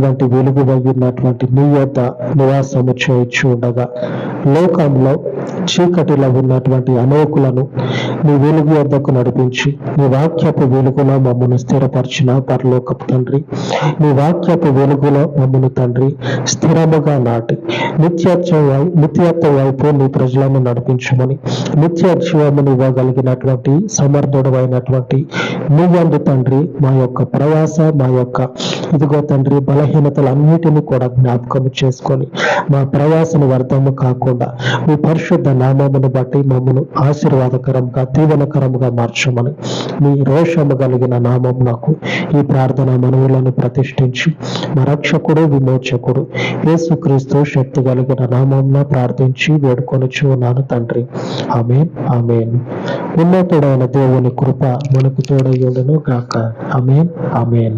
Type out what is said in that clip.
వంటి వెలుగు ఉన్నటువంటి నీ యొద్ద నివాసము చేయొచ్చు ఉండగా లోకంలో చీకటిలో ఉన్నటువంటి అనేకులను నీ వెలుగు వద్దకు నడిపించి నీ వాక్యపు వెలుగులో మమ్మను స్థిరపరిచిన పరలోకపు తండ్రి. నీ వాక్యపు వెలుగులో మమ్మను తండ్రి స్థిరముగా నాటి నిత్యత్వ నిత్యత్వ వైపు నీ ప్రజలను నడిపించమని నిత్య జీవమును ఇవ్వగలిగినటువంటి సమర్థుడు అయినటువంటి నువ్వందు తండ్రి మా యొక్క ప్రయాస మా యొక్క ఇదిగో తండ్రి బలహీనతలన్నిటిని కూడా జ్ఞాపకం చేసుకొని మా ప్రయాసను వ్యర్థము కాకుండా మీ పరిశుద్ధ నామమును బట్టి మమ్మను ఆశీర్వాదకరంగా దీవెనకరంగా మార్చమని. మీ రోషము కలిగిన నామం నాకు ఈ ప్రార్థన మనవులను ప్రతిష్ఠించి. మా రక్షకుడు విమోచకుడు యేసుక్రీస్తు శక్తి కలిగిన నామం ప్రార్థించి వేడుకొని ఉన్నాను తండ్రి. Amen amen. ఉన్నతుడైన దేవుని కృప మనకు తోడయ్యుడును గాక ఆమెన్ ఆమెన్.